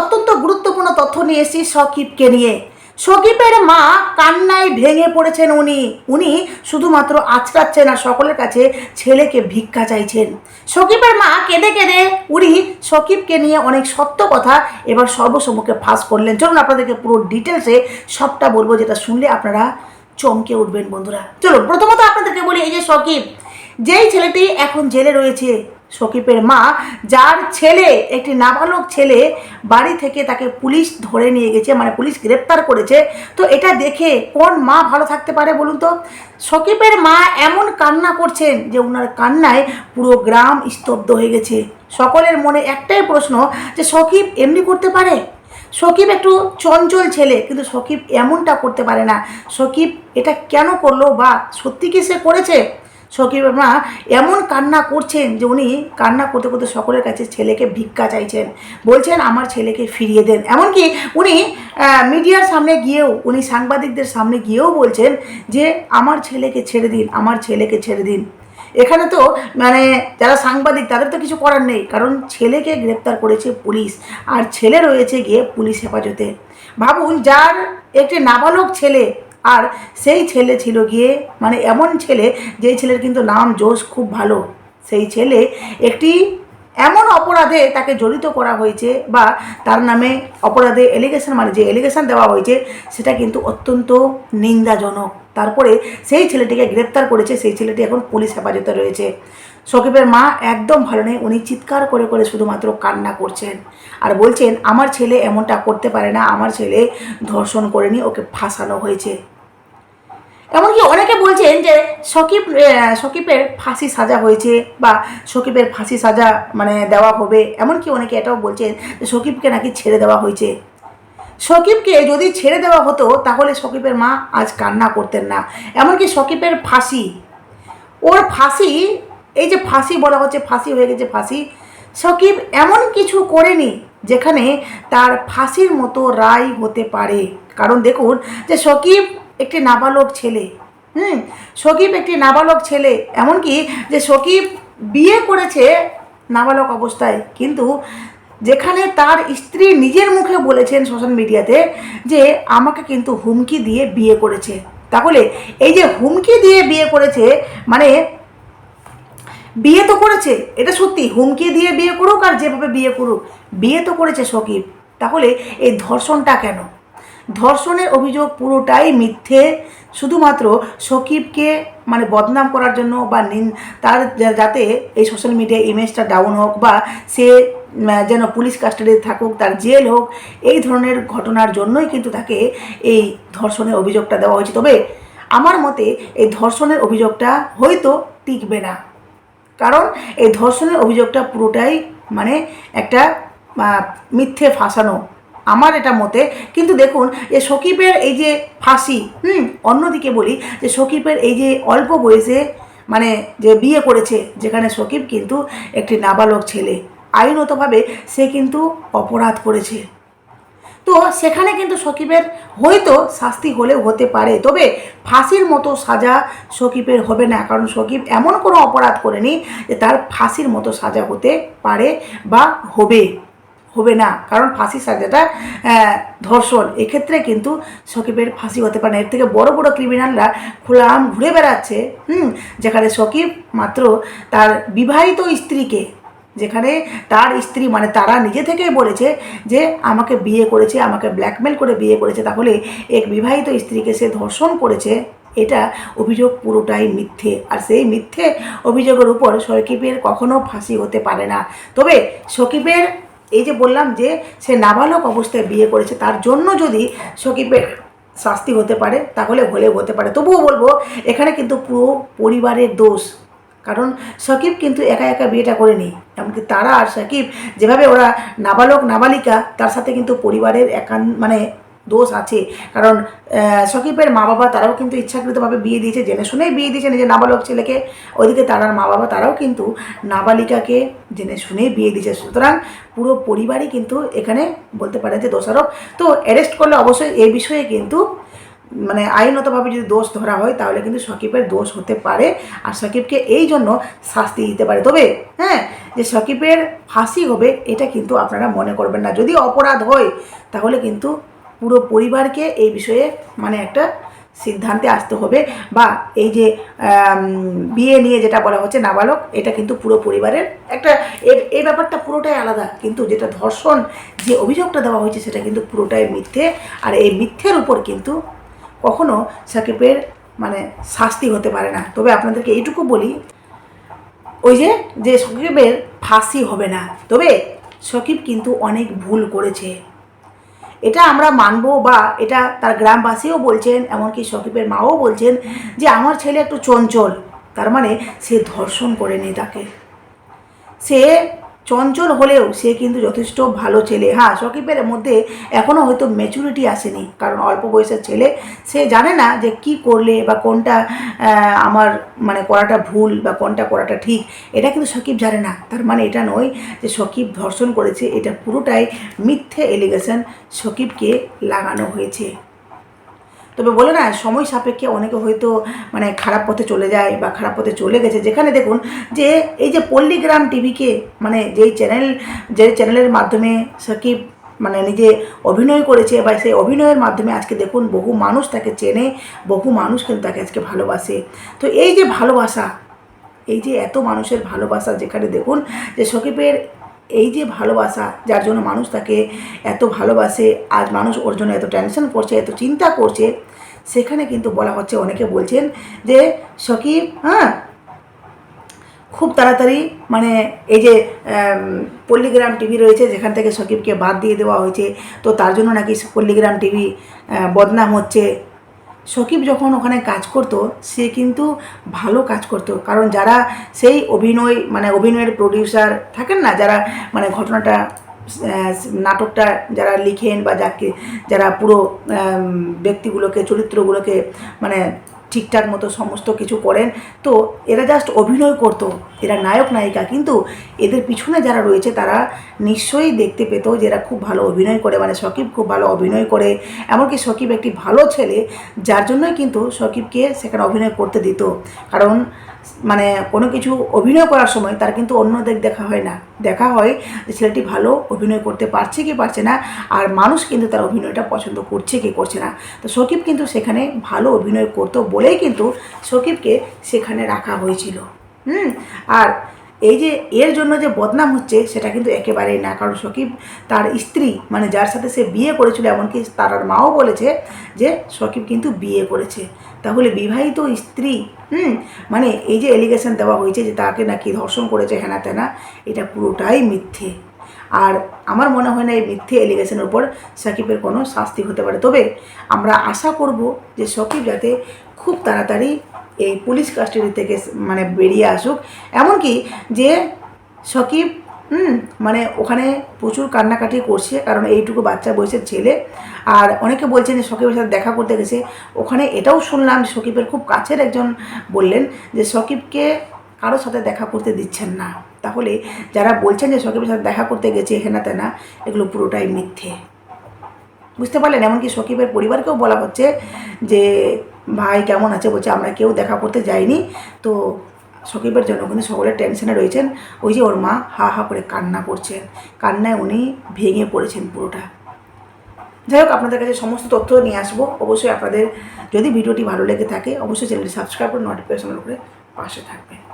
অত্যন্ত গুরুত্বপূর্ণ তথ্য নিয়ে এসেছি সকিবকে নিয়ে। সকিবের মা কান্নায় ভেঙে পড়েছেন উনি। উনি শুধুমাত্র আচকাচ্ছেন না সকলের কাছে ছেলেকে ভিক্ষা চাইছেন। সকিবের মা কেঁদে কেঁদে উনি সকিবকে নিয়ে অনেক সত্য কথা এবার সর্বসম্মুখে ফাঁস করলেন। চলুন আপনাদেরকে পুরো ডিটেলসে সবটা বলব, যেটা শুনলে আপনারা চমকে উঠবেন বন্ধুরা। চলুন, প্রথমত আপনাদেরকে বলি, এই যে সকিব, যেই ছেলেটি এখন জেলে রয়েছে সকিবের মা, যার ছেলে, একটি নাবালক ছেলে, বাড়ি থেকে তাকে পুলিশ ধরে নিয়ে গেছে মানে পুলিশ গ্রেপ্তার করেছে। তো এটা দেখে কোন মা ভালো থাকতে পারে বলুন তো? সকিবের মা এমন কান্না করছেন যে ওনার কান্নায় পুরো গ্রাম স্তব্ধ হয়ে গেছে। সকলের মনে একটাই প্রশ্ন যে সকিব এমনি করতে পারে? সকিব একটু চঞ্চল ছেলে, কিন্তু সকিব এমনটা করতে পারে না। সকিব এটা কেন করল বা সত্যি কি সে করেছে? সকিবের মা এমন কান্না করছেন যে উনি কান্না করতে করতে সকলের কাছে ছেলেকে ভিক্ষা চাইছেন। বলছেন, আমার ছেলেকে ফিরিয়ে দেন। এমনকি উনি মিডিয়ার সামনে গিয়েও, উনি সাংবাদিকদের সামনে গিয়েও বলছেন যে, আমার ছেলেকে ছেড়ে দিন, আমার ছেলেকে ছেড়ে দিন। এখানে তো মানে যারা সাংবাদিক, তাদের তো কিছু করার নেই। কারণ ছেলেকে গ্রেপ্তার করেছে পুলিশ, আর ছেলে রয়েছে গিয়ে পুলিশ হেফাজতে। ভাবুন, যার একটি নাবালক ছেলে আর সেই ছেলে ছিল গিয়ে মানে এমন ছেলে, যেই ছেলের কিন্তু নাম জোশ খুব ভালো। সেই ছেলে একটি এমন অপরাধে তাকে জড়িত করা হয়েছে বা তার নামে অপরাধে এলিগেশন মানে যে এলিগেশন দেওয়া হয়েছে, সেটা কিন্তু অত্যন্ত নিন্দাজনক। তারপরে সেই ছেলেটিকে গ্রেপ্তার করেছে, সেই ছেলেটি এখন পুলিশ হেফাজতে রয়েছে। সকিবের মা একদম ভালো নেই, উনি চিৎকার করে করে শুধুমাত্র কান্না করছেন আর বলছেন, আমার ছেলে এমনটা করতে পারে না, আমার ছেলে ধর্ষণ করেনি, ওকে ফাঁসানো হয়েছে। এমনকি অনেকে বলছেন যে সকিব সকিবের ফাঁসি সাজা হয়েছে বা সকিবের ফাঁসি সাজা মানে দেওয়া হবে। এমনকি অনেকে এটাও বলছেন যে সকিবকে নাকি ছেড়ে দেওয়া হয়েছে। সকিবকে যদি ছেড়ে দেওয়া হতো, তাহলে সকিবের মা আজ কান্না করতেন না। এমনকি সকিবের ফাঁসি, ওর ফাঁসি, এই যে ফাঁসি বলা হচ্ছে, ফাঁসি হয়ে গেছে ফাঁসি সকিব এমন কিছু করেনি যেখানে তার ফাঁসির মতো রায় হতে পারে। কারণ দেখুন যে সকিব একটি নাবালক ছেলে, হুম সকিব একটি নাবালক ছেলে, এমনকি যে সকিব বিয়ে করেছে নাবালক অবস্থায়, কিন্তু যেখানে তার স্ত্রী নিজের মুখে বলেছেন সোশ্যাল মিডিয়াতে যে আমাকে কিন্তু হুমকি দিয়ে বিয়ে করেছে। তাহলে এই যে হুমকি দিয়ে বিয়ে করেছে মানে বিয়ে তো করেছে, এটা সত্যি। হুমকি দিয়ে বিয়ে করুক আর যেভাবে বিয়ে করুক, বিয়ে তো করেছে সকিব। তাহলে এই ধর্ষণটা কেন? ধর্ষণের অভিযোগ পুরোটাই মিথ্যে। শুধুমাত্র সকিবকে মানে বদনাম করার জন্য বা নিন, তার যাতে এই সোশ্যাল মিডিয়া ইমেজটা ডাউন হোক বা সে যেন পুলিশ কাস্টাডিতে থাকুক, তার জেল হোক, এই ধরনের ঘটনার জন্যই কিন্তু তাকে এই ধর্ষণের অভিযোগটা দেওয়া হয়েছে। তবে আমার মতে এই ধর্ষণের অভিযোগটা হয়তো টিকবে না। কারণ এই ধর্ষণের অভিযোগটা পুরোটাই মানে একটা মিথ্যে ফাঁসানো। আমার এটা মতে। কিন্তু দেখুন যে সকিবের এই যে ফাঁসি, হুম, অন্যদিকে বলি যে সকিবের এই যে অল্প বয়সে মানে যে বিয়ে করেছে, যেখানে সকিব কিন্তু একটি নাবালক ছেলে। আইনতভাবে সে কিন্তু অপরাধ করেছে। তো সেখানে কিন্তু সকিবের হয়তো শাস্তি হলেও হতে পারে, তবে ফাঁসির মতো সাজা সকিবের হবে না, কারণ সকিব এমন কোনো অপরাধ করেনি যে তার ফাঁসির মতো সাজা হতে পারে বা হবে হবে না, কারণ ফাঁসির সাজাটা ধর্ষণ। এক্ষেত্রে কিন্তু সকিবের ফাঁসি হতে পারে না। এর থেকে বড় বড় ক্রিমিনালরা খোলাম ঘুরে বেড়াচ্ছে, হুম, যেখানে সকিব মাত্র তার বিবাহিত স্ত্রীকে যেখানে তার স্ত্রী মানে তারা নিজে থেকেই বলেছে যে আমাকে বিয়ে করেছে, আমাকে ব্ল্যাকমেল করে বিয়ে করেছে। তাহলে এক বিবাহিত স্ত্রীকে সে ধর্ষণ করেছে, এটা অভিযোগ পুরোটাই মিথ্যে। আর সেই মিথ্যে অভিযোগের উপর সকিবের কখনো ফাঁসি হতে পারে না। তবে সকিবের এই যে বললাম যে সে নাবালক অবস্থায় বিয়ে করেছে, তার জন্য যদি সকিবের শাস্তি হতে পারে, তাহলে হলেও হতে পারে। তবুও বলব, এখানে কিন্তু পুরো পরিবারের দোষ। কারণ সাকিব কিন্তু একা একা বিয়েটা করেনি। এমনকি তারা আর সাকিব যেভাবে ওরা নাবালক, নাবালিকা, তার সাথে কিন্তু পরিবারের একান মানে দোষ আছে। কারণ সাকিবের মা বাবা তারাও কিন্তু ইচ্ছাকৃতভাবে বিয়ে দিয়েছে। জেনে শুনেই বিয়ে দিয়েছে নিজের নাবালক ছেলেকে। ওইদিকে তারার মা বাবা তারাও কিন্তু নাবালিকাকে জেনে শুনেই বিয়ে দিয়েছে। সুতরাং পুরো পরিবারই কিন্তু এখানে বলতে পারে যে দোষারোপ। তো অ্যারেস্ট করলে অবশ্যই এই বিষয়ে কিন্তু মানে আইনতভাবে যদি দোষ ধরা হয়, তাহলে কিন্তু সকিবের দোষ হতে পারে আর সকিবকে এই জন্য শাস্তি দিতে পারে। তবে হ্যাঁ যে সকিবের ফাঁসি হবে, এটা কিন্তু আপনারা মনে করবেন না। যদি অপরাধ হয়, তাহলে কিন্তু পুরো পরিবারকে এই বিষয়ে মানে একটা সিদ্ধান্তে আসতে হবে। বা এই যে বিয়ে নিয়ে যেটা বলা হচ্ছে নাবালক, এটা কিন্তু পুরো পরিবারের একটা এর এই ব্যাপারটা পুরোটাই আলাদা। কিন্তু যেটা ধর্ষণ যে অভিযোগটা দেওয়া হয়েছে, সেটা কিন্তু পুরোটাই মিথ্যে। আর এই মিথ্যের উপর কিন্তু কখনো সাকিবের মানে শাস্তি হতে পারে না। তবে আপনাদেরকে এইটুকু বলি, ওই যে যে সকিবের ফাঁসি হবে না, তবে সকিব কিন্তু অনেক ভুল করেছে। এটা আমরা মানব বা এটা তার গ্রামবাসীও বলছেন, এমনকি সকিবের মাও বলছেন যে, আমার ছেলে একটু চঞ্চল। তার মানে সে ধর্ষণ করেনি তাকে। সে চঞ্চল হলেও সে কিন্তু যথেষ্ট ভালো ছেলে। হ্যাঁ সকিবের মধ্যে এখনও হয়তো ম্যাচুরিটি আসেনি, কারণ অল্প বয়সের ছেলে। সে জানে না যে কি করলে বা কোনটা আমার মানে করাটা ভুল বা কোনটা করাটা ঠিক। এটা কিন্তু সকিব জানে না। তার মানে এটা নয় যে সকিব ধর্ষণ করেছে। এটা পুরোটাই মিথ্যে এলিগেশন সকিবকে লাগানো হয়েছে। তবে বলে না, সময় সাপেক্ষে অনেকে হয়তো মানে খারাপ পথে চলে যায় বা খারাপ পথে চলে গেছে। যেখানে দেখুন যে এই যে পল্লীগ্রাম টিভিকে মানে যেই চ্যানেল যে চ্যানেলের মাধ্যমে সাকিব মানে নিজে অভিনয় করেছে বা সেই অভিনয়ের মাধ্যমে আজকে দেখুন বহু মানুষ তাকে চেনে, বহু মানুষ কিন্তু তাকে আজকে ভালোবাসে। তো এই যে ভালোবাসা, এই যে এত মানুষের ভালোবাসা যেখানে দেখুন যে সকিবের এই যে ভালোবাসা, যার জন্য মানুষ তাকে এত ভালোবাসে, আজ মানুষ ওর জন্য এত টেনশন করছে, এত চিন্তা করছে সেখানে কিন্তু বলা হচ্ছে, অনেকে বলছেন যে, সকিব হ্যাঁ খুব তাড়াতাড়ি মানে এই যে পল্লীগ্রাম টিভি রয়েছে, যেখান থেকে সকিবকে বাদ দিয়ে দেওয়া হয়েছে, তো তার জন্য নাকি পল্লীগ্রাম টিভি বদনাম হচ্ছে। সকিব যখন ওখানে কাজ করত, সে কিন্তু ভালো কাজ করত, কারণ যারা সেই অভিনয় মানে অভিনয়ের প্রডিউসার থাকেন না, যারা মানে ঘটনাটা নাটকটা যারা লিখেন বা যাকে, যারা পুরো ব্যক্তিগুলোকে, চরিত্রগুলোকে মানে ঠিকঠাক মতো সমস্ত কিছু করেন, তো এরা জাস্ট অভিনয় করতো। এরা নায়ক, নায়িকা, কিন্তু এদের পিছনে যারা রয়েছে, তারা নিশ্চয়ই দেখতে পেত যে এরা খুব ভালো অভিনয় করে। মানে সকিব খুব ভালো অভিনয় করে, এমনকি সকিব একটি ভালো ছেলে, যার জন্যই কিন্তু সকিবকে সেখানে অভিনয় করতে দিত। কারণ মানে কোনো কিছু অভিনয় করার সময় তার কিন্তু অন্য দিক দেখা হয় না। দেখা হয় যে ছেলেটি ভালো অভিনয় করতে পারছে কি পারছে না, আর মানুষ কিন্তু তার অভিনয়টা পছন্দ করছে কি করছে না। তো সকিব কিন্তু সেখানে ভালো অভিনয় করতো বলেই কিন্তু সকিবকে সেখানে রাখা হয়েছিল। হুম, আর এই যে, এর জন্য যে বদনাম হচ্ছে, সেটা কিন্তু একেবারেই না। কারণ সকিব তার স্ত্রী মানে যার সাথে সে বিয়ে করেছিল, এমনকি তার মাও বলেছে যে সকিব কিন্তু বিয়ে করেছে। তাহলে বিবাহিত স্ত্রী, হুম মানে এই যে এলিগেশন দেওয়া হয়েছে যে তাকে নাকি ধর্ষণ করেছে হেনা তেনা, এটা পুরোটাই মিথ্যে। আর আমার মনে হয় না এই মিথ্যে এলিগেশনের উপর সাকিবের কোনো শাস্তি হতে পারে। তবে আমরা আশা করব যে সকিব যাতে খুব তাড়াতাড়ি এই পুলিশ কাস্টাডি থেকে মানে বেরিয়ে আসুক। এমনকি যে সকিব, হুম মানে ওখানে প্রচুর কান্নাকাটি করছে, কারণ এইটুকু বাচ্চা বয়সের ছেলে। আর অনেকে বলছেন যে সকিবের সাথে দেখা করতে গেছে। ওখানে এটাও শুনলাম, সকিবের খুব কাছের একজন বললেন যে সকিবকে কারোর সাথে দেখা করতে দিচ্ছেন না। তাহলে যারা বলছেন যে সকিবের সাথে দেখা করতে গেছে হেনা তেনা, এগুলো পুরোটাই মিথ্যে। বুঝতে পারলেন? এমনকি সকিবের পরিবারকেও বলা হচ্ছে যে, ভাই, কেমন আছে? বলছে, আমরা কেউ দেখা করতে যাইনি। তো সকিবের জন্য কিন্তু সকলে টেনশনে রয়েছেন। ওই যে ওর মা হা হা করে কান্না করছেন কান্নায় উনি ভেঙে পড়েছেন পুরোটা। যাই হোক, আপনাদের কাছে সমস্ত তথ্য নিয়ে আসব। অবশ্যই আপনাদের যদি ভিডিওটি ভালো লেগে থাকে, অবশ্যই চ্যানেলটি সাবস্ক্রাইব করে নোটিফিকেশন করে পাশে থাকবেন।